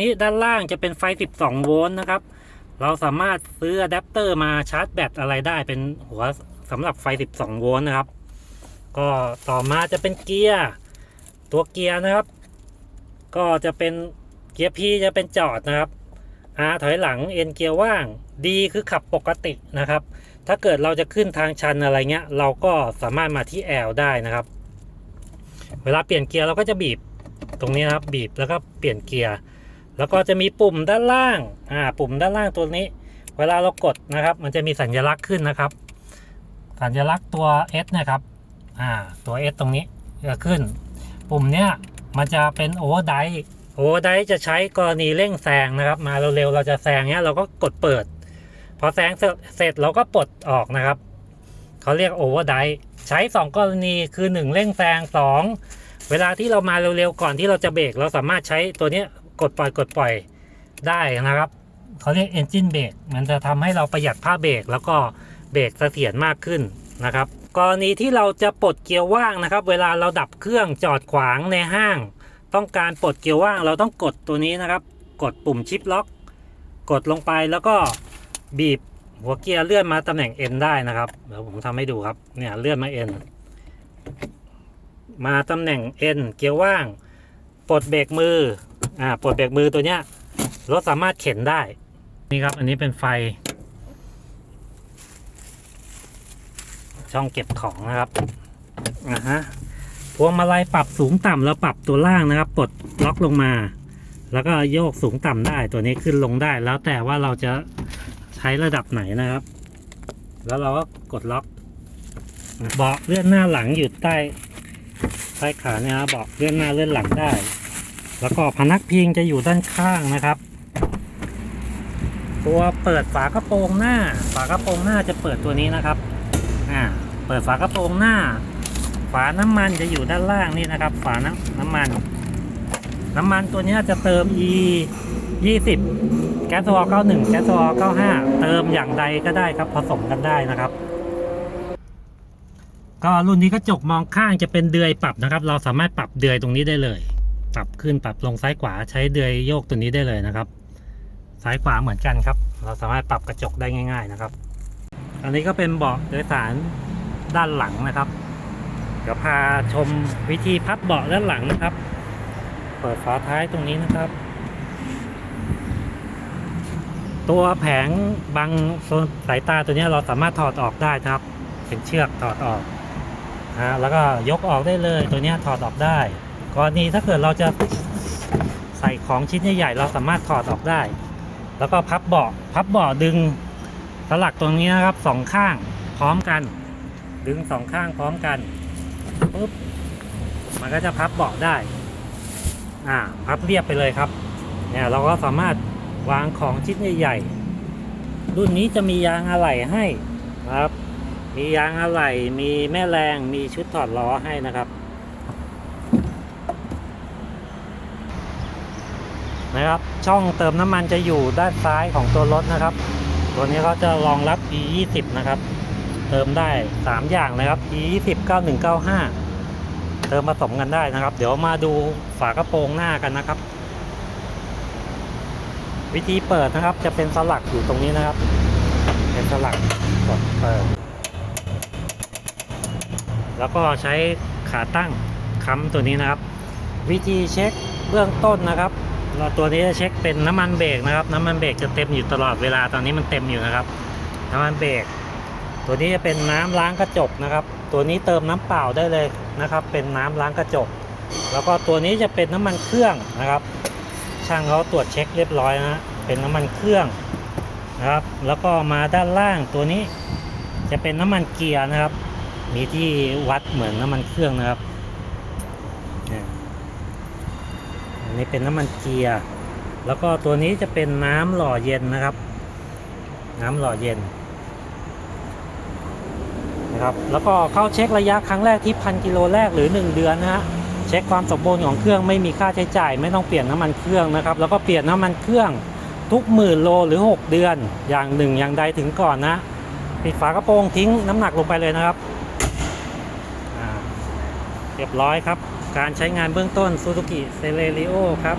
นี้ด้านล่างจะเป็นไฟ 12 โวลต์นะครับ เราสามารถซื้ออะแดปเตอร์มาชาร์จแบตอะไรได้เป็นหัวสำหรับไฟ 12 โวลต์นะครับ ก็ต่อมาจะเป็นเกียร์ตัวเกียร์นะครับ ก็จะเป็นเกียร์ P จะเป็นจอดนะครับ R ถอยหลัง N เกียร์ว่าง D คือขับปกตินะครับ ถ้าเกิดเราจะขึ้นทางชันอะไรเงี้ย เราก็สามารถมาที่ L ได้นะครับ เวลาเปลี่ยนเกียร์เราก็จะบีบตรงนี้นะครับ บีบแล้วก็เปลี่ยนเกียร์ แล้วก็จะมีปุ่มด้านล่าง อ่า ปุ่มด้านล่างตัวนี้ เวลาเรากดนะครับ มันจะมีสัญลักษณ์ขึ้นนะครับ สัญลักษณ์ตัว S นะครับ อ่า ตัว S ตรงนี้จะขึ้น ปุ่มเนี้ยมันจะเป็นโอเวอร์ไดโอเวอร์ไดจะใช้กรณีเร่งแซงนะครับ มาเร็วๆ เราจะแซงเนี้ยเราก็กดเปิด พอแซงเสร็จเราก็ปลดออกนะครับ เขาเรียกโอเวอร์ไดใช้ 2 กรณีคือ 1 เร่งแซง2 เวลาที่เรามาเร็วๆ ก่อนที่เราจะเบรกเราสามารถใช้ตัวเนี้ย กดปล่อยกดปล่อยได้นะครับเขาเรียก engine brake มันจะทำให้เราประหยัดผ้าเบรกแล้วก็เบรกเสถียรมากขึ้นนะครับ กรณีที่เราจะปลดเกียร์ว่างนะครับ เวลาเราดับเครื่องจอดขวางในห้าง ต้องการปลดเกียร์ว่างเราต้องกดตัวนี้นะครับ กดปุ่มชิปล็อก กดลงไปแล้วก็บีบหัวเกียร์เลื่อนมาตำแหน่ง N ได้นะครับเดี๋ยวผมทำให้ดูครับเนี่ยเลื่อนมา N มาตำแหน่ง N เกียร์ว่าง ปลดเบรกมือ อ่าปลดเบรกมือตัวเนี้ยรถสามารถเข็นได้ นี่ครับ อันนี้เป็นไฟ ช่องเก็บของนะครับอ่าฮะพวงมาลัยปรับสูงต่ำแล้วปรับตัวล่างนะครับปลดล็อกลงมา แล้วก็โยกสูงต่ำได้ตัวนี้ขึ้นลงได้แล้วแต่ว่าเราจะใช้ระดับไหนนะครับ แล้วเราก็กดล็อกเบาะเลื่อนหน้าหลังอยู่ใต้ใต้ขาเนี่ยครับเบาะเลื่อนหน้าเลื่อนหลังได้ แล้วก็พนักพิงจะอยู่ด้านข้างนะครับ ตัวเปิดฝากระโปรงหน้า ฝากระโปรงหน้าจะเปิดตัวนี้นะครับอ่าเปิดฝากระโปรงหน้า ฝาน้ำมันจะอยู่ด้านล่างนี่นะครับ ฝาน้ำน้ำมัน น้ำมันตัวนี้จะเติม e 20แก๊สโซฮอล91แก๊สโซฮอล95 เติมอย่างใดก็ได้ครับ ผสมกันได้นะครับ ก็รุ่นนี้กระจกมองข้างจะเป็นเดือยปรับนะครับ เราสามารถปรับเดือยตรงนี้ได้เลย ปรับขึ้นปรับลงซ้ายขวาใช้เดือยโยกตัวนี้ได้เลยนะครับ ซ้ายขวาเหมือนกันครับ เราสามารถปรับกระจกได้ง่าย ๆนะครับ อันนี้ก็เป็นเบาะโดยสารด้านหลังนะครับ เดี๋ยวพาชมวิธีพับเบาะด้านหลังนะครับ เปิดฝาท้ายตรงนี้นะครับ ตัวแผงบังโซนสายตาตัวนี้เราสามารถถอดออกได้นะครับ เป็นเชือกถอดออกนะฮะแล้วก็ยกออกได้เลยตัวนี้ถอดออกได้ กรณีถ้าเกิดเราจะใส่ของชิ้นใหญ่ๆเราสามารถถอดออกได้ แล้วก็พับเบาะพับเบาะดึงสลักตรงนี้นะครับสองข้างพร้อมกัน ดึงสองข้างพร้อมกันปุ๊บมันก็จะพับเบาะได้อ่าพับเรียบไปเลยครับเนี่ยเราก็สามารถวางของชิ้นใหญ่ๆรุ่นนี้จะมียางอะไหล่ให้นะครับ มียางอะไหล่มีแม่แรงมีชุดถอดล้อให้นะครับ นะครับ ช่องเติมน้ำมันจะอยู่ด้านซ้ายของตัวรถนะครับ ตัวนี้เขาจะรองรับ e 2 0นะครับ เติมได้ 3 อย่างนะครับ e 2 0 9195 เติมผสมกันได้นะครับ เดี๋ยวมาดูฝากระโปรงหน้ากันนะครับ วิธีเปิดนะครับจะเป็นสลักอยู่ตรงนี้นะครับ เป็นสลักกดเปิด แล้วก็ใช้ขาตั้งค้ำตัวนี้นะครับ วิธีเช็คเบื้องต้นนะครับ เราตัวนี้จะเช็คเป็นน้ำมันเบรกนะครับ น้ำมันเบรกจะเต็มอยู่ตลอดเวลาตอนนี้มันเต็มอยู่นะครับ น้ำมันเบรกตัวนี้จะเป็นน้ำล้างกระจกนะครับ ตัวนี้เติมน้ำเปล่าได้เลยนะครับ เป็นน้ำล้างกระจก แล้วก็ตัวนี้จะเป็นน้ำมันเครื่องนะครับ ช่างเขาตรวจเช็คเรียบร้อยนะเป็นน้ำมันเครื่องนะครับ แล้วก็มาด้านล่างตัวนี้จะเป็นน้ำมันเกียร์นะครับ มีที่วัดเหมือนน้ำมันเครื่องนะครับเนี่ย อันนี้เป็นน้ำมันเกียร์ แล้วก็ตัวนี้จะเป็นน้ำหล่อเย็นนะครับ น้ำหล่อเย็นนะครับ แล้วก็เข้าเช็คระยะครั้งแรกที่พันกิโลแรกหรือ 1 เดือนนะฮะ เช็คความสมบูรณ์ของเครื่องไม่มีค่าใช้จ่าย ไม่ต้องเปลี่ยนน้ำมันเครื่องนะครับ แล้วก็เปลี่ยนน้ำมันเครื่องทุกหมื่นโลหรือ 6 เดือนอย่างหนึ่งอย่างใดถึงก่อนนะปิดฝากระโปรงทิ้งน้ำหนักลงไปเลยนะครับเรียบร้อยครับ การใช้งานเบื้องต้น Suzuki c e l e r i o ครับ